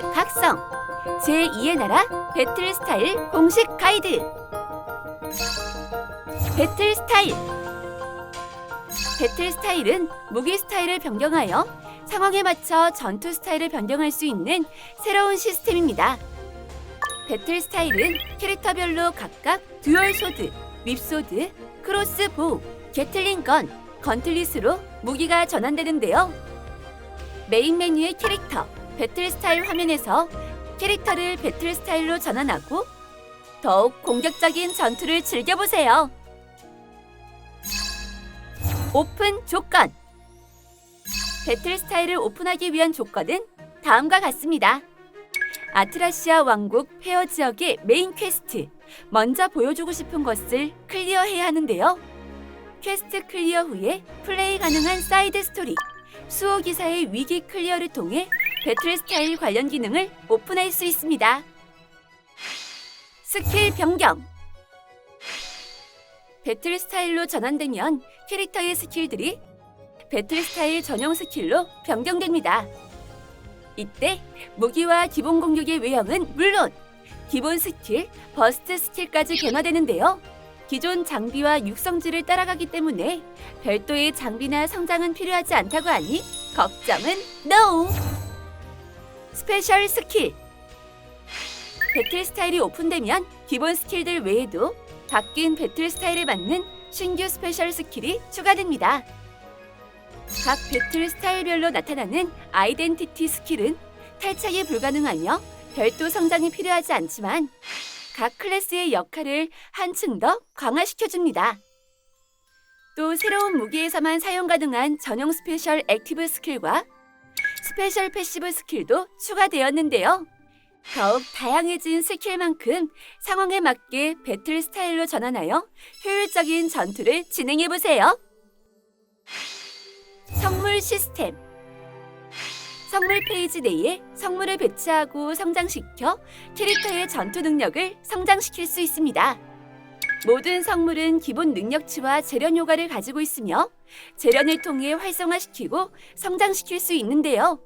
각성 제2의 나라 배틀 스타일 공식 가이드 배틀 스타일 배틀 스타일은 무기 스타일을 변경하여 상황에 맞춰 전투 스타일을 변경할 수 있는 새로운 시스템입니다. 배틀 스타일은 캐릭터별로 각각 듀얼 소드, 립소드, 크로스 보우, 게틀링 건, 건틀릿으로 무기가 전환되는데요. 메인 메뉴의 캐릭터, 배틀 스타일 화면에서 캐릭터를 배틀 스타일로 전환하고 더욱 공격적인 전투를 즐겨보세요. 오픈 조건 배틀 스타일을 오픈하기 위한 조건은 다음과 같습니다. 아트라시아 왕국 페어 지역의 메인 퀘스트 먼저 보여주고 싶은 것을 클리어해야 하는데요. 퀘스트 클리어 후에 플레이 가능한 사이드 스토리 수호 기사의 위기 클리어를 통해 배틀 스타일 관련 기능을 오픈할 수 있습니다. 스킬 변경 배틀 스타일로 전환되면 캐릭터의 스킬들이 배틀 스타일 전용 스킬로 변경됩니다. 이때 무기와 기본 공격의 외형은 물론 기본 스킬, 버스트 스킬까지 변화되는데요. 기존 장비와 육성질을 따라가기 때문에 별도의 장비나 성장은 필요하지 않다고 하니 걱정은 NO! 스페셜 스킬 배틀 스타일이 오픈되면 기본 스킬들 외에도 바뀐 배틀 스타일에 맞는 신규 스페셜 스킬이 추가됩니다. 각 배틀 스타일별로 나타나는 아이덴티티 스킬은 탈착이 불가능하며 별도 성장이 필요하지 않지만 각 클래스의 역할을 한층 더 강화시켜줍니다. 또 새로운 무기에서만 사용 가능한 전용 스페셜 액티브 스킬과 스페셜 패시브 스킬도 추가되었는데요. 더욱 다양해진 스킬만큼 상황에 맞게 배틀 스타일로 전환하여 효율적인 전투를 진행해보세요. 선물 시스템 선물 페이지 내에 선물을 배치하고 성장시켜 캐릭터의 전투 능력을 성장시킬 수 있습니다. 모든 성물은 기본 능력치와 재련 효과를 가지고 있으며 재련을 통해 활성화시키고 성장시킬 수 있는데요.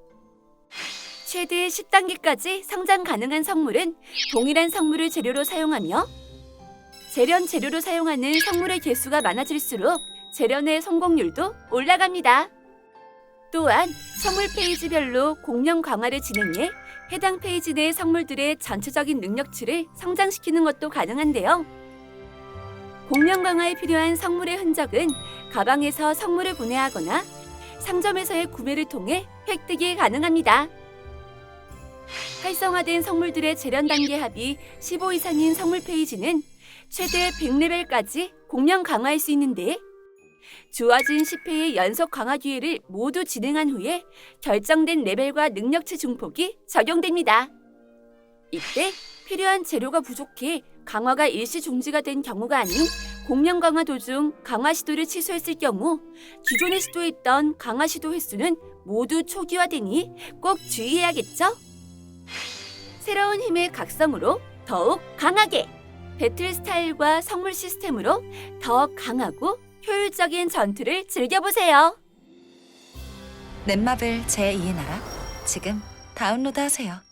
최대 10단계까지 성장 가능한 성물은 동일한 성물을 재료로 사용하며 재련 재료로 사용하는 성물의 개수가 많아질수록 재련의 성공률도 올라갑니다. 또한 선물 페이지별로 공룡 강화를 진행해 해당 페이지 내 성물들의 전체적인 능력치를 성장시키는 것도 가능한데요. 공룡 강화에 필요한 성물의 흔적은 가방에서 성물을 구매하거나 상점에서의 구매를 통해 획득이 가능합니다. 활성화된 성물들의 재련 단계 합이 15 이상인 성물 페이지는 최대 100레벨까지 공룡 강화할 수 있는데 주어진 10회의 연속 강화 기회를 모두 진행한 후에 결정된 레벨과 능력치 중폭이 적용됩니다. 이때 필요한 재료가 부족해 강화가 일시 중지가 된 경우가 아닌 공룡 강화 도중 강화 시도를 취소했을 경우 기존에 시도했던 강화 시도 횟수는 모두 초기화되니 꼭 주의해야겠죠? 새로운 힘의 각성으로 더욱 강하게 배틀 스타일과 성물 시스템으로 더 강하고 효율적인 전투를 즐겨보세요. 넷마블 제2의 나라 지금 다운로드 하세요.